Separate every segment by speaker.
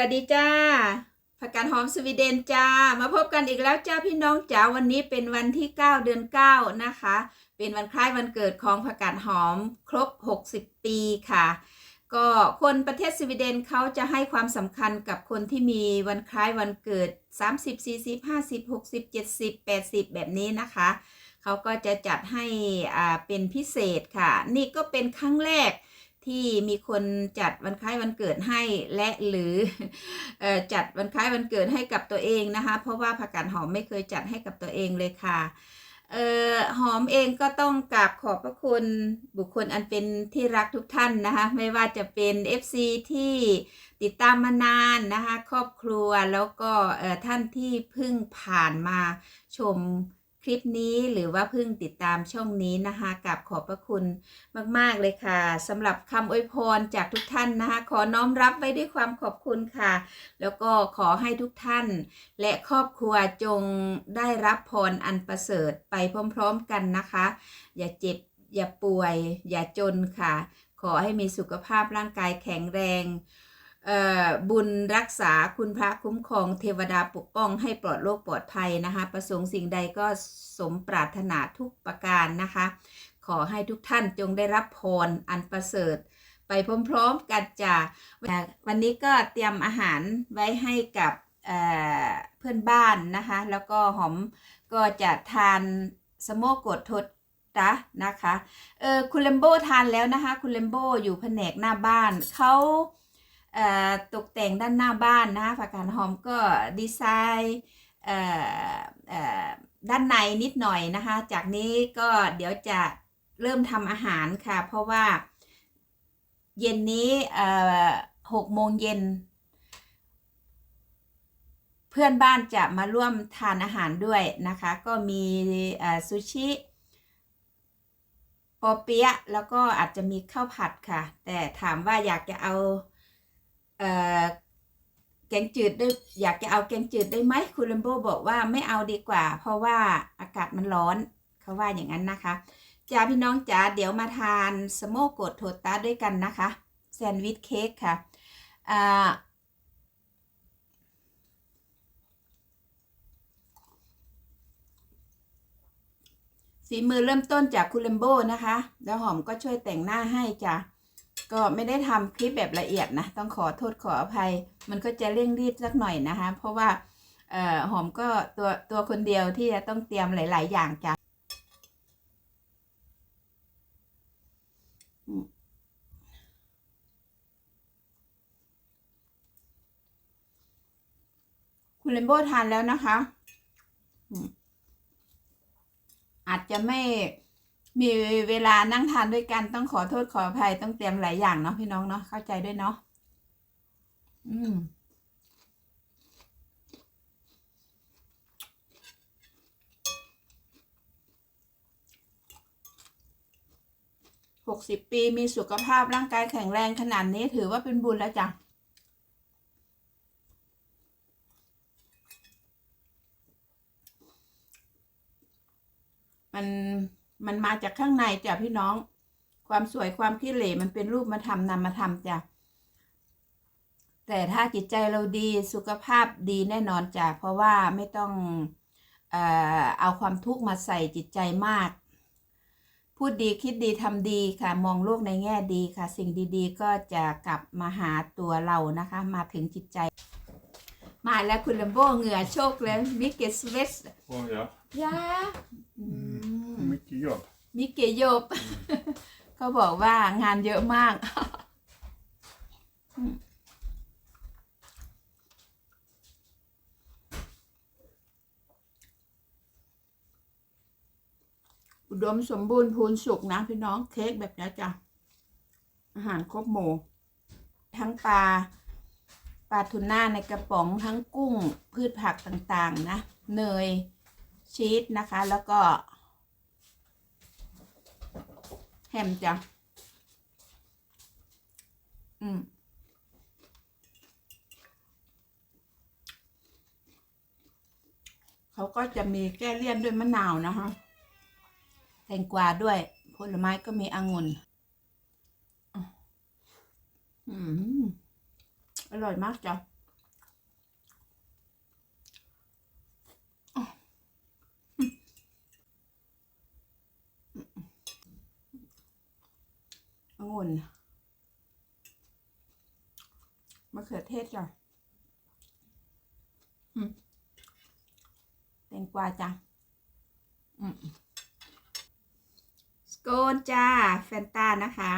Speaker 1: วัสดีจ้าผักกาดหอมสวีเดนจ้า มาพบกันอีกแล้วจ้าพี่น้องจ๋าวันนี้เป็นวันที่ 9 เดือน 9 นะคะ เป็นวันคล้ายวันเกิดของผักกาดหอมครบ 60 ปีค่ะ ก็คนประเทศสวีเดนเขาจะให้ความสำคัญกับคนที่มีวันคล้ายวันเกิด 30 40 50 60 70 80 แบบนี้นะคะ เขาก็จะจัดให้อ่าเป็นพิเศษค่ะ นี่ก็เป็นครั้งแรก ที่มีคนจัดวันคล้ายวันเกิดให้และหรืออจัดวันคล้ายวันเกิดให้กับตัวเองนะคะ เพราะว่าผักกาดหอมไม่เคยจัดให้กับตัวเองเลยค่ะออหอมเองก็ต้องกราบขอบพระคุณบุคคลอันเป็นที่รักทุกท่านนะคะไม่ว่าจะเป็น FC ที่ติดตามมานานนะคะครอบครัวแล้วก็ท่านที่เพิ่งผ่านมาชม คลิปนี้หรือว่าเพิ่งติดตามช่องนี้นะคะกับขอบพระคุณมาก ๆ เลยค่ะสำหรับคำอวยพรจากทุกท่านนะคะขอน้อมรับไว้ด้วยความขอบคุณค่ะ แล้วก็ขอให้ทุกท่าน และครอบครัวจงได้รับพรอันประเสริฐไปพร้อม ๆ กันนะคะ อย่าเจ็บอย่าป่วย อย่าจนค่ะ ขอให้มีสุขภาพร่างกายแข็งแรง บุญรักษาคุณพระคุ้มครองเทวดาปกป้องให้ปลอดโรคปลอดภัยนะคะ ประสงค์สิ่งใดก็สมปรารถนาทุกประการนะคะ ขอให้ทุกท่านจงได้รับพรอันประเสริฐ ไปพร้อมๆกันจ้ะวันนี้ก็เตรียมอาหารไว้ให้กับเเพื่อนบ้านนะคะ แล้วก็หอมก็จะทานสโมกดทดนะนะคะ เออคุณเลมโบทานแล้วนะคะ คุณเลมโบอยู่แผนกหน้าบ้านเขา ตกแต่งด้านหน้าบ้านนะคะผักกาดหอมก็ดีไซน์ด้านในนิดหน่อยนะคะ จากนี้ก็เดี๋ยวจะเริ่มทำอาหารค่ะ เพราะว่าเย็นนี้หกโมงเย็น เพื่อนบ้านจะมาร่วมทานอาหารด้วยนะคะ ก็มีซูชิปอเปี๊ยะแล้วก็อาจจะมีข้าวผัดค่ะ แต่ถามว่าอยากจะเอา แกงจืดด้วยอยากจะเอาแกงจืดได้ไหมคุณลัมโบบอกว่าไม่เอาดีกว่า เพราะว่าอากาศมันร้อนเขาว่าอย่างนั้นนะคะจ้าพี่น้องจ๋าเดี๋ยวมาทานสโมกโกดโทตาด้วยกันนะคะแซนด์วิชเค้กค่ะฝีมือเริ่มต้นจากคุณเลมโบนะคะ แล้วหอมก็ช่วยแต่งหน้าให้จ้ะ ก็ไม่ได้ทำคลิปแบบละเอียดนะ ต้องขอโทษขออภัย มันก็จะเร่งรีบสักหน่อยนะคะ เพราะว่าออหอมก็ตัวตัวคนเดียวที่จะต้องเตรียมหลาย ๆ อย่างจ้ะคุณเลมโบทานแล้วนะคะ อาจจะไม่ มีเวลานั่งทานด้วยกันต้องขอโทษขออภัยต้องเตรียมหลายอย่างเนาะพี่น้องเนาะเข้าใจด้วยเนาะอืมหกสิบปีมีสุขภาพร่างกายแข็งแรงขนาดนี้ถือว่าเป็นบุญแล้วจ้ะมัน มันมาจากข้างในจ้ะพี่น้อง ความสวยความขี้เหร่มันเป็นรูปมาทำนำมาทำจ้ะแต่ถ้าจิตใจเราดีสุขภาพดีแน่นอนจ้ะเพราะว่าไม่ต้องเอ่อเอาความทุกข์มาใส่จิตใจมาก พูดดีคิดดีทำดีค่ะ มองโลกในแง่ดีค่ะ สิ่งดีๆ ก็จะกลับมาหาตัวเรานะคะ มาถึงจิตใจ มาแล้วคุณลัมโบเหงื่อโชกเลยมิเกสเวส
Speaker 2: Oh ja,
Speaker 1: ยา อืม
Speaker 2: mycket jobb.
Speaker 1: มิเกโยบ เขาบอกว่างานเยอะมาก อุดมสมบูรณ์พูนสุกนะพี่น้องเค้กแบบนี้จ้ะ อาหารครบหมู่ทั้งปลาปลาทูน่าในกระป๋องทั้งกุ้งพืชผักต่างๆนะ เนยชีสนะคะ แล้วก็ แฮมจ้ะ อืมเขาก็จะมีแก้เลี่ยนด้วยมะนาวนะคะแตงกวาด้วย ผลไม้ก็มีองุ่นอืมอร่อยมากจ้ะ องุ่นมะเขือเทศจ้ะอืมแตงกวาจ้ะอืมสโกนจ้า แฟนตานะคะ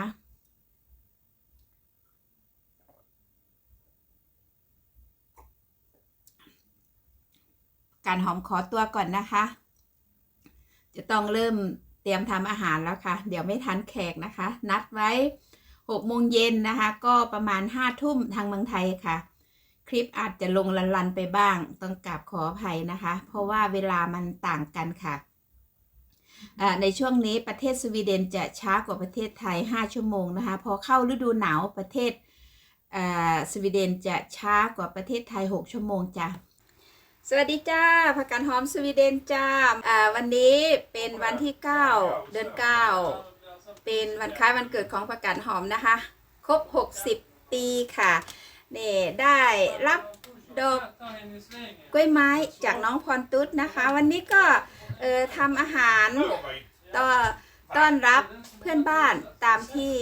Speaker 1: การหอมขอตัวก่อนนะคะ จะต้องเริ่มเตรียมทำอาหารแล้วค่ะ เดี๋ยวไม่ทันแขกนะคะ นัดไว้ 6โมงเย็นนะคะ ก็ประมาณ5ทุ่มทางเมืองไทยค่ะ คลิปอาจจะลงลันๆไปบ้าง ต้องกราบขออภัยนะคะ เพราะว่าเวลามันต่างกันค่ะอ่าในช่วงนี้ประเทศสวีเดนจะช้ากว่าประเทศไทย 5 ชั่วโมงนะคะ พอเข้าฤดูหนาวประเทศสวีเดนจะช้ากว่าประเทศไทย 6 ชั่วโมงจ้ะสวัสดีจ้าผักกาดหอมสวีเดนจ้าวันนี้เป็นวันที่ 9 เดือน 9 เป็นวันคล้ายวันเกิดของผักกาดหอมนะคะ ครบ 60 ปีค่ะเนี่ได้รับดอกกล้วยไม้จากน้องพรตุ๊ดนะคะ วันนี้ก็เออทำอาหารต่อต้อนรับเพื่อนบ้านตามที่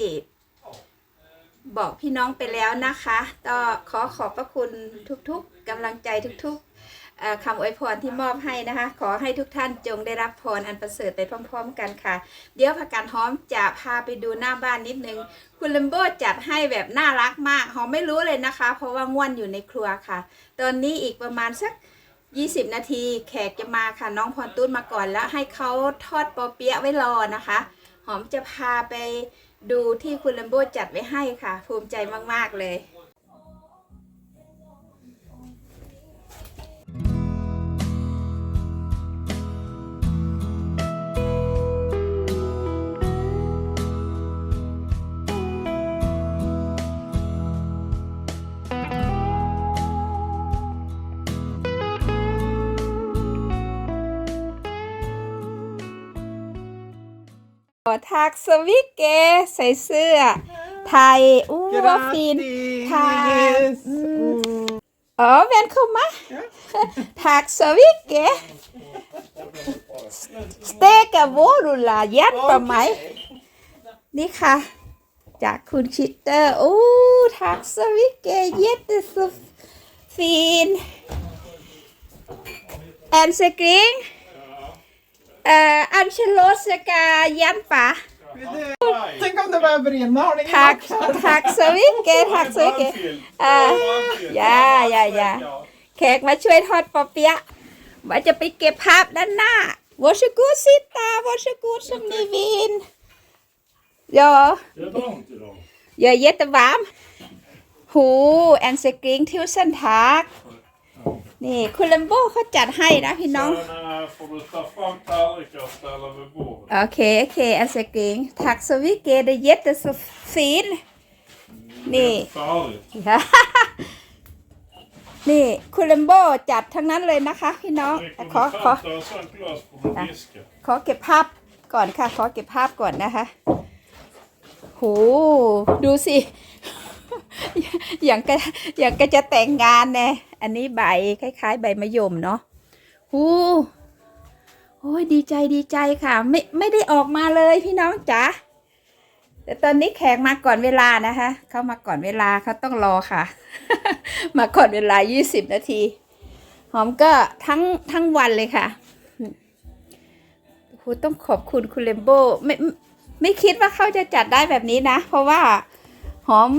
Speaker 1: บอกพี่น้องไปแล้วนะคะก็ขอขอบพระคุณทุกๆกำลังใจทุกๆ คำอวยพรที่มอบให้นะคะ ขอให้ทุกท่านจงได้รับพรอันประเสริฐไปพร้อมๆ กันค่ะ เดี๋ยวผักกาดหอมจะพาไปดูหน้าบ้านนิดนึง คุณลัมโบจัดให้แบบน่ารักมาก หอมไม่รู้เลยนะคะ เพราะว่าง่วนอยู่ในครัวค่ะ ตอนนี้อีกประมาณสัก20 นาทีแขกจะมาค่ะ น้องพรตุ้นมาก่อนแล้วให้เขาทอดปอเปี๊ยะไว้รอนะคะ หอมจะพาไปดูที่คุณลัมโบจัดไว้ให้ค่ะ ภูมิใจมากๆเลย ทักสวิกเก ใส่เสื้อ ไทยอู้ว่าฟิน
Speaker 2: Grattis!
Speaker 1: Tack. Ja, välkomna! Tack så mycket! Steka vårrullar, hjälpa mig! นี่ค่ะ จากคุณชิตเตอร์โอ้ทักสวิกเกเย็ดสฟินแอนสกริง เอ่ออันเชโลสกายันปะ
Speaker 2: Tänk om det var brevmaling.
Speaker 1: Tack, tack så mycket, tack så mycket. Ah, ja, ja, ja. แขกมาช่วยทอดปอเปี๊ยะว่าจะไปเก็บภาพด้านหน้าวอชกูดซิตาวอชกูดสมนีวินยอ
Speaker 3: Det är varmt idag.
Speaker 1: ยอเยตวามหูแอ นี่คุณลัมโบเขาจัดให้นะพี่น้อง
Speaker 3: Sen får du ta fram tallrikar och ställa vid bordet.
Speaker 1: โอเคโอเคแอนสกิงทักสวิเกเดเยตสฟินนี่
Speaker 3: Färdigt.
Speaker 1: นี่คุณลัมโบจัดทั้งนั้นเลยนะคะพี่น้อง
Speaker 3: Dricker
Speaker 1: ขอ
Speaker 3: du
Speaker 1: ขอ
Speaker 3: Fanta och sen glas får du diska.
Speaker 1: ขอเก็บภาพก่อนค่ะ ขอเก็บภาพก่อนนะคะโหดูสิ อย่างกะอย่างกะจะแต่งงานแน่ อันนี้ใบคล้ายๆ ใบมะยมเนาะหูโอ้ยดีใจดีใจค่ะ ไม่ไม่ได้ออกมาเลยพี่น้องจ๋าแต่ตอนนี้แขกมาก่อนเวลานะคะ เขามาก่อนเวลาเขาต้องรอค่ะ มาก่อนเวลา 20 นาที หอมก็ทั้งทั้งวันเลยค่ะโหต้องขอบคุณคุณเลมโบไม่ไม่ไม่คิดว่าเขาจะจัดได้แบบนี้นะ เพราะว่าหอม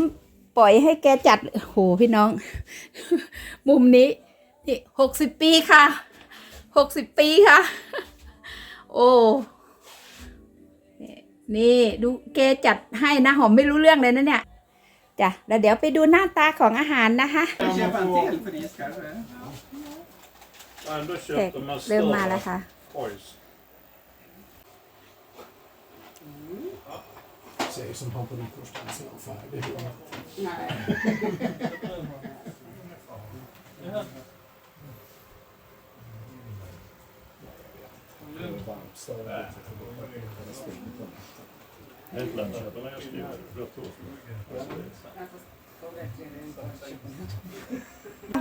Speaker 1: ปล่อยให้แกจัดโหพี่น้อง มุมนี้นี่หกสิบปีค่ะหกสิบปีค่ะ โอ้นี่นี่ดูแกจัดให้นะหอมไม่รู้เรื่องเลยนะเนี่ยจ้ะแล้วเดี๋ยวไปดูหน้าตาของอาหารนะคะ
Speaker 2: Ska vi köpa en till för det kanske?
Speaker 3: Ändå
Speaker 1: แขก
Speaker 3: köpte man
Speaker 1: เริ่มมาแล้ว
Speaker 3: större
Speaker 1: ค่ะ
Speaker 3: preuss.
Speaker 4: Säger som han på din första scen färdig.
Speaker 3: Äppelköpen jag skriver. Det tror jag.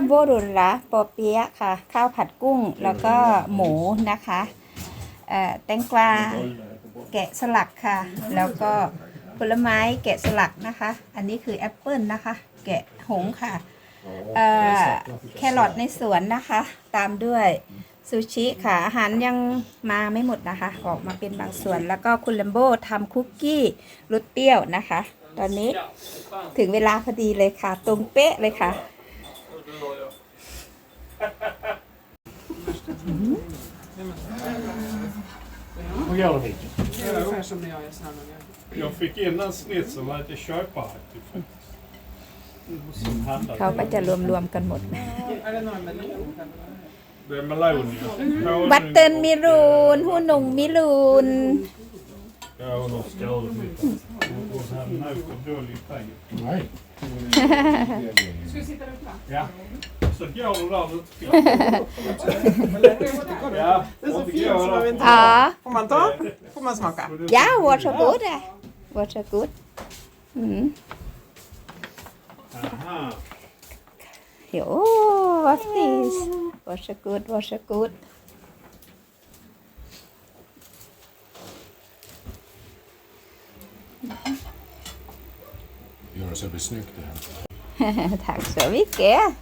Speaker 1: โบรุลละปอเปี๊ยะค่ะ ข้าวผัดกุ้งแล้วก็หมูนะคะเอ่อแตงกวาแกะสลักค่ะ แล้วก็ ผลไม้แกะสลักนะคะ อันนี้คือแอปเปิลนะคะ แกะหงค่ะเอ่อแครอทในสวนนะคะ ตามด้วยซูชิค่ะอาหารยังมาไม่หมดนะคะ ออกมาเป็นบางส่วนแล้วก็คุณลัมโบทำคุกกี้รสเปรี้ยวนะคะ ตอนนี้ถึงเวลาพอดีเลยค่ะ ตรงเป๊ะเลยค่ะ
Speaker 4: Och jag och Mikael.
Speaker 2: Det är ungefär som när jag är sammanhang.
Speaker 3: Jag fick in en schnitzel att jag köpa till faktiskt. Som handlade.
Speaker 1: เขาก็จะรวมๆกันหมด
Speaker 2: Är det någon melon?
Speaker 3: Det är melon ja. Honung
Speaker 1: บัตเติล
Speaker 3: och-
Speaker 1: มิรูนหูหนุ่งมิรูน
Speaker 3: Ja, och de ska ut lite. Och sen nu kom dålig pengar.
Speaker 4: Nej.
Speaker 2: Ska vi sitta där uppe?
Speaker 3: Ja. Så går du där du inte fick.
Speaker 2: Eller?
Speaker 3: Ja,
Speaker 2: Det är så
Speaker 3: och
Speaker 2: fint
Speaker 3: går
Speaker 2: så man
Speaker 3: där.
Speaker 2: vet inte.
Speaker 1: อ๋อ
Speaker 2: Får man ta? Får man smaka?
Speaker 1: ยา วอชกูดอะวอชกูดอืม
Speaker 3: Aha.
Speaker 1: เดี๋ยว what's this วอชกูดวอชกูด
Speaker 4: Göra så det blir snyggt det här.
Speaker 1: Tack så mycket.
Speaker 2: Ja.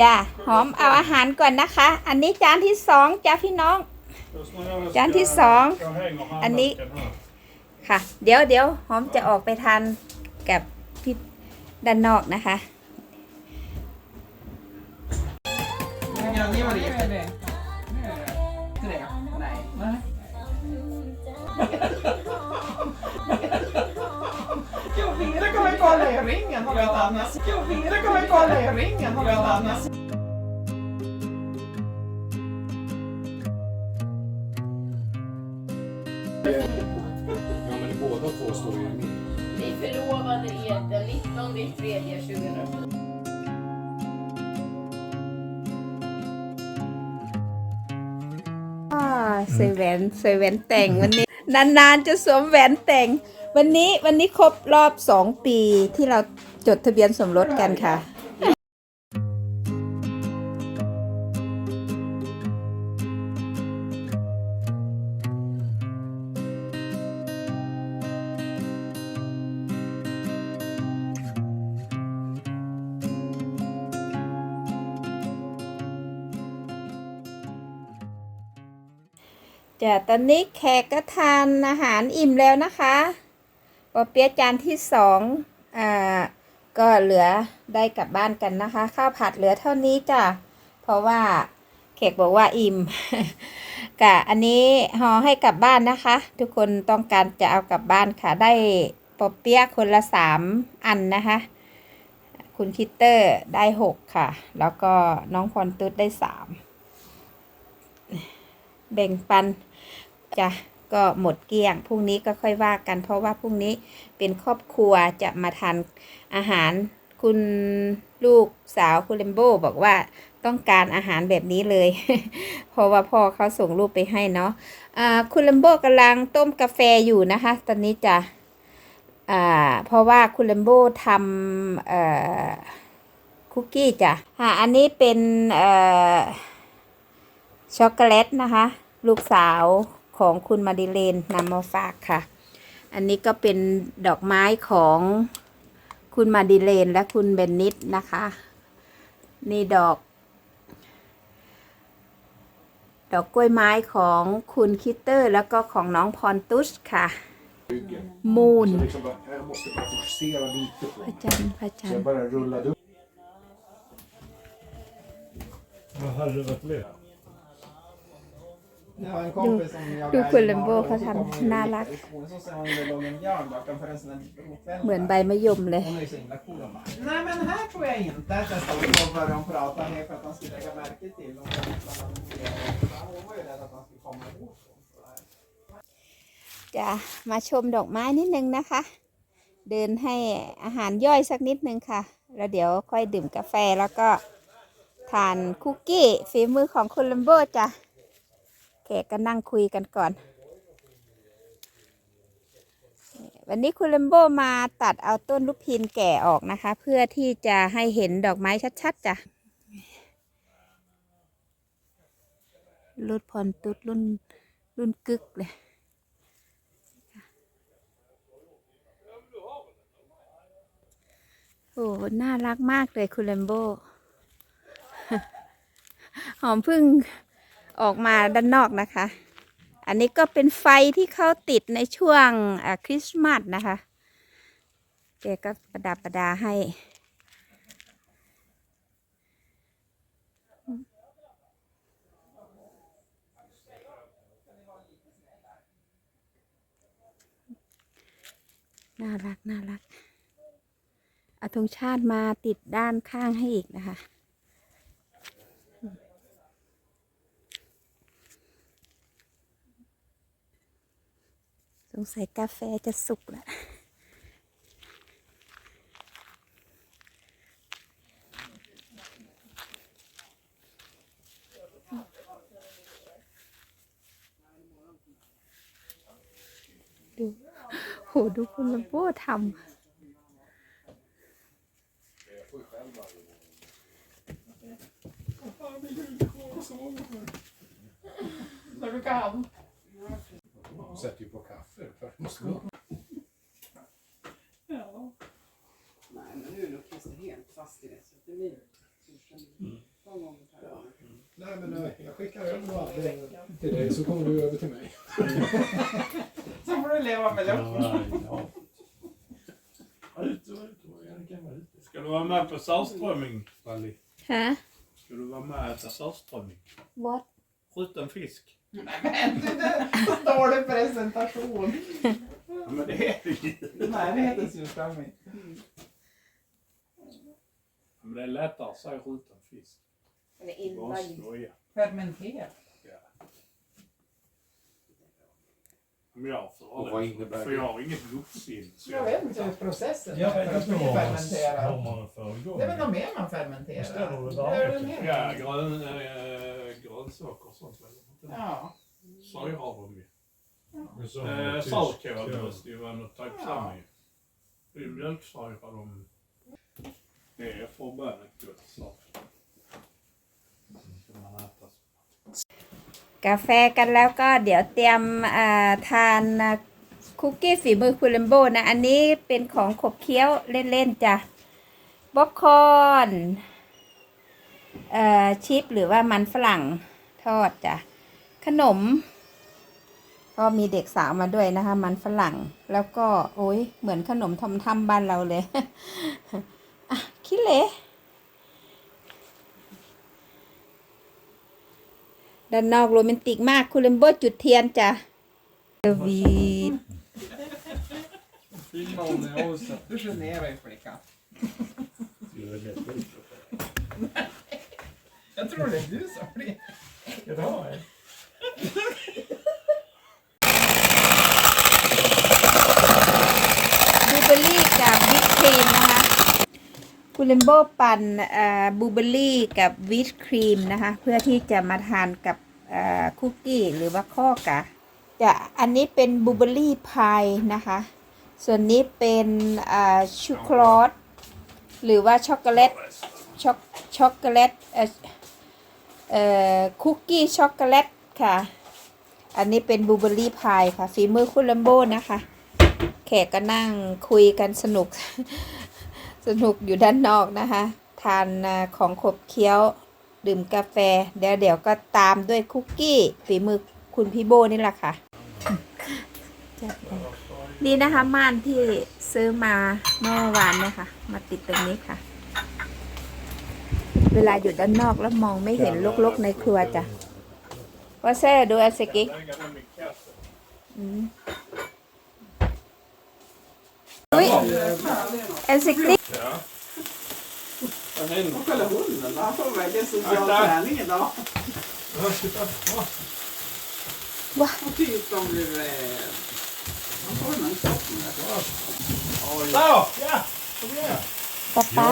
Speaker 1: จ้าหอมเอาอาหารก่อนนะคะ อันนี้จานที่สองจ้าพี่น้อง จา
Speaker 3: น
Speaker 1: ที่
Speaker 3: สอ
Speaker 1: งอั
Speaker 3: นนี้
Speaker 1: ค่ะ เดี๋ยวเดี๋ยวหอมจะออกไปทานกับพี่ด้านนอกนะคะ
Speaker 4: Ja, men båda två står ju med.
Speaker 5: Ni förlovade er den 19 i tredje 2007.
Speaker 1: อ่าใส่แหวนใส่แหวนแต่งวันนี้ นานๆจะสวมแหวนแต่ง วันนี้วันนี้ครบรอบสองปีที่เราจดทะเบียนสมรสกันค่ะ จะตอนนี้แขกก็ทานอาหารอิ่มแล้วนะคะปอเปี๊ยะจานที่สองอ่าก็เหลือได้กลับบ้านกันนะคะ ข้าวผัดเหลือเท่านี้จ้ะเพราะว่าแขกบอกว่าอิ่มกะอันนี้ห่อให้กลับบ้านนะคะ ทุกคนต้องการจะเอากลับบ้านค่ะได้ปอเปี๊ยะคนละสามอันนะคะ คุณคิตเตอร์ได้หกค่ะ แล้วก็น้องพรตุ๊ดได้สามแบ่งปัน จ้ะก็หมดเกลี้ยงพรุ่งนี้ก็ค่อยว่ากัน เพราะว่าพรุ่งนี้เป็นครอบครัวจะมาทานอาหารคุณลูกสาวคุณเลมโบบอกว่าต้องการอาหารแบบนี้เลย เพราะว่าพ่อเขาส่งรูปไปให้เนาะอ่าคุณเลมโบกำลังต้มกาแฟอยู่นะคะ ตอนนี้จะเพราะว่าคุณเลมโบทำคุกกี้จ้ะอันนี้เป็นช็อกโกแลตนะคะ ลูกสาว ของคุณมาดิเลนนำมาฝากค่ะ อันนี้ก็เป็นดอกไม้ของคุณมาดิเลนและคุณเบนนิดนะคะ นี่ดอก ดอกกล้วยไม้ของคุณคิตเตอร์ แล้วก็ของน้องพรตุสค่ะ มูน พระจันทร์พระจันทร์
Speaker 3: Vad hade det varit lätt?
Speaker 2: Det var en kompis som jag
Speaker 1: du
Speaker 2: är i
Speaker 1: skulle
Speaker 2: morgon,
Speaker 1: bo
Speaker 2: och
Speaker 1: för
Speaker 2: så
Speaker 1: han
Speaker 2: kom hon
Speaker 1: nalak.
Speaker 2: hit i skolan, Så ser hon det låg en björn bakom för en sån där rotfälla.
Speaker 1: เหมือนใบมะยมเลย
Speaker 2: Hon är ju så himla cool. Hon bara, Nej men här tror jag inte att jag stod och började hon prata med för att man skulle lägga märke till. Hon var nästan hon var ju rädd att man skulle komma ihåg sånt sådär.
Speaker 1: จะมาชมดอกไม้นิดนึงนะคะ เดินให้อาหารย่อยสักนิดนึงค่ะ แล้วเดี๋ยวค่อยดื่มกาแฟแล้วก็ทานคุกกี้ฝีมือของคุณลัมโบจ้ะแขกก็นั่งคุยกันก่อน วันนี้คุณเลมโบมาตัดเอาต้นลูกพินแก่ออกนะคะ เพื่อที่จะให้เห็นดอกไม้ชัดๆจ้ะรุ่นพรตุดรุ่นรุ่นกึกเลยโอ้น่ารักมากเลยคุณเลมโบ หอมพึ่ง ออกมาด้านนอกนะคะ อันนี้ก็เป็นไฟที่เขาติดในช่วงคริสต์มาสนะคะแกก็ประดับประดาให้ น่ารัก น่ารักเอาธงชาติมาติดด้านข้างให้อีกนะคะ สงสัยกาแฟจะสุกแล้วดูโหดูคุณลำโบ้ทำ
Speaker 2: När du kan.
Speaker 4: Sätter ju på kaffe för måste gå.
Speaker 2: Ja.
Speaker 6: Nej, men nu är nog Christer helt fast i det. Så det blir två gånger per år.
Speaker 4: Nej men nej, jag skickar över Madde till dig så kommer du över till mig.
Speaker 2: Sen får du leva med det.
Speaker 3: Ut och ut och Erik är ute. Ska du vara med på surströmming, Sally?
Speaker 1: ฮะ
Speaker 3: Ska du vara med och äta surströmming?
Speaker 1: what
Speaker 3: Skjuten fisk?
Speaker 2: Men så dålig presentation.
Speaker 3: Ja, men det är det ju.
Speaker 2: Nej, det heter surströmming.
Speaker 3: Men det är lättare att säga skjuten fisk.
Speaker 5: Eller
Speaker 3: Bara
Speaker 5: inlagd.
Speaker 2: Fermenterat.
Speaker 3: Men jag
Speaker 4: Och
Speaker 3: får
Speaker 4: vad innebär
Speaker 3: För
Speaker 4: det?
Speaker 3: jag har inget luktsinne. så
Speaker 2: Jag vet inte hur processen
Speaker 7: Jag
Speaker 2: är
Speaker 7: vet inte vad man, vad man.
Speaker 2: Det är väl något mer man fermenterar?
Speaker 7: Du
Speaker 2: Det är
Speaker 7: varmt?
Speaker 2: mer?
Speaker 3: Ja, grön, äh, grönsaker och sånt. väl?
Speaker 2: Ja.
Speaker 3: Soja har de ju.
Speaker 7: Och så
Speaker 3: Eh,
Speaker 7: tysk
Speaker 3: Saltkål
Speaker 7: kål.
Speaker 3: måste ju vara något typ samma ju. Det är ju mjölksoja de... Det är förbannat gott så. Kan man äta så.
Speaker 1: กาแฟกันแล้วก็เดี๋ยวเตรียมอ่าทานอ่าคุกกี้ฝีมือคุณเลมโบนะ อันนี้เป็นของขบเคี้ยวเล่นๆจ้ะบ๊อบคอร์นเอ่อชิปหรือว่ามันฝรั่งทอดจ้ะ ขนม ก็มีเด็กสาวมาด้วยนะคะ มันฝรั่ง แล้วก็ โอ้ยเหมือนขนมทอมทำบ้านเราเลยอะคิเละด้านนอกโรแมนติกมากคุณเลมโบจุดเทียนจ้ะวีด
Speaker 2: Du generar ju flickan. Jag tror det är du som blir...
Speaker 7: Ska du ha en?
Speaker 1: บลูเบอร์รี่กับวิปครีมนะคะ คุณเลมโบปั่นบลูเบอร์รี่กับวิปครีมนะคะ เพื่อที่จะมาทานกับคุกกี้หรือว่าข้อกะจะอันนี้เป็นบลูเบอร์รี่พายนะคะ ส่วนนี้เป็นช็อกโกแลตหรือว่าช็อกโกแลตช็อกช็อกโกแลตเอ่อคุกกี้ช็อกโกแลต ค่ะ อันนี้เป็นบูเบอรี่พายค่ะ ฝีมือคุณเลมโบนะคะ แขกก็นั่งคุยกันสนุก สนุกอยู่ด้านนอกนะคะ ทานของขบเคี้ยว ดื่มกาแฟ เดี๋ยวเดี๋ยวก็ตามด้วยคุกกี้ ฝีมือคุณพี่โบนี่แหละค่ะ นี่นะคะม่านที่ซื้อมาเมื่อวานนะคะ มาติดตรงนี้ค่ะ เวลาอยู่ด้านนอกแล้วมองไม่เห็นลกๆในครัวจ้ะ ว่าเซ่ดูอาเซกิ
Speaker 3: Lägga den i kassen.
Speaker 1: อืมอุ้ยเอลซิกลิ
Speaker 3: Ja. Vad händer?
Speaker 2: Kolla hunden, han får välja social
Speaker 3: Akta.
Speaker 2: träning idag.
Speaker 1: ว้า
Speaker 2: Och typ de blir... Eh... Han får nog inte upp den där.
Speaker 3: Så! Ja! Kom igen!
Speaker 1: ป๊าป๊า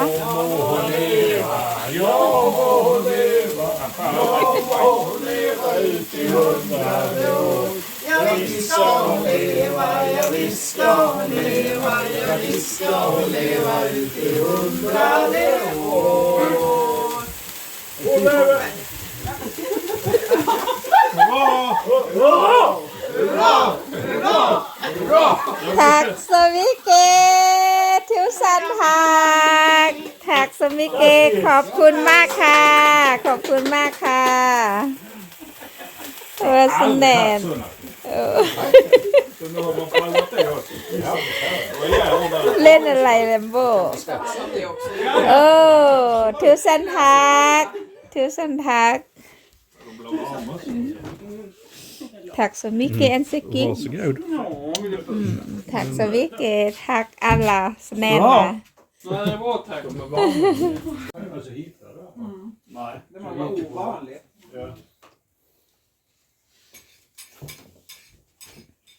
Speaker 7: må leva, jag må leva, jag må leva ut i hundrade år.
Speaker 2: Ja, vi ska leva, ja vi ska leva, ja vi ska leva ut i hundrade år. Hurra! Hurra! Hurra!
Speaker 1: ทักส ทิวสันผักแท็กสมิเกขอบคุณมากค่ะ ขอบคุณมากค่ะเออสนแนน เล่นอะไรแลมโบโอ้ทิวสันพักทิวสันพัก
Speaker 7: De blir varma så.
Speaker 1: ทักสมิเกอันสกิก
Speaker 7: Varsågod.
Speaker 1: ทักสมิเกทักอัลลาสแนนมา
Speaker 3: Nej, det var tack.
Speaker 7: De är varma. Alltså hittar det.
Speaker 3: Nej.
Speaker 2: Det var något ovanligt.
Speaker 7: Ja.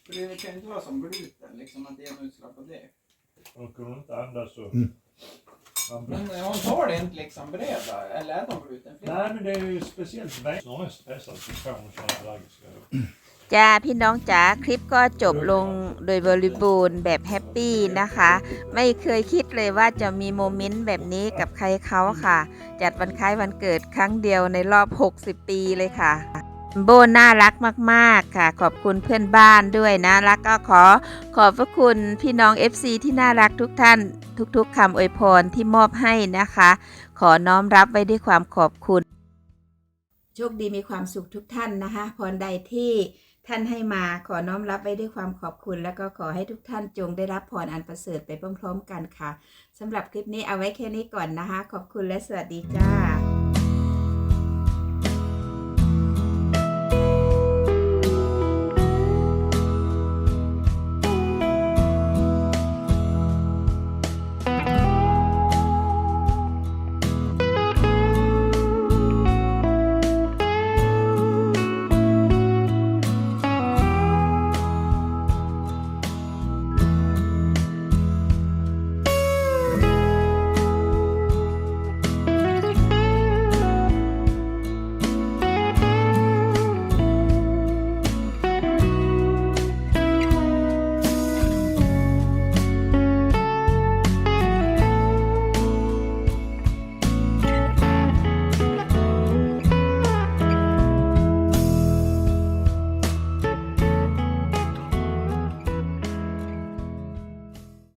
Speaker 2: För det kan ju inte vara som gluten, liksom att det är något utslag på det.
Speaker 7: De kunde inte andas så. Man blir-
Speaker 2: Men hon tar det inte liksom bredda, eller är de glutenfria?
Speaker 7: Nej men det är ju speciellt växter. Snarare stressade så får man sådana allergiska.
Speaker 1: จ้าพี่น้องจ๋าคลิปก็จบลงโดยบริบูรณ์แบบแฮปปี้นะคะ ไม่เคยคิดเลยว่าจะมีโมเมนต์แบบนี้กับใครเขาค่ะ จัดวันคล้ายวันเกิดครั้งเดียวในรอบ 60 ปีเลยค่ะ โบน่ารักมากๆค่ะ ขอบคุณเพื่อนบ้านด้วยนะแล้วก็ขอขอบพระคุณพี่น้อง FC ที่น่ารักทุกท่านทุกๆคำอวยพรที่มอบให้นะคะ ขอน้อมรับไว้ด้วยความขอบคุณ โชคดีมีความสุขทุกท่านนะคะพรใดที่ ท่านให้มาขอน้อมรับไว้ด้วยความขอบคุณ แล้วก็ขอให้ทุกท่านจงได้รับพรอันประเสริฐไปพร้อม ๆ กันค่ะสำหรับคลิปนี้เอาไว้แค่นี้ก่อนนะคะ ขอบคุณและสวัสดีจ้า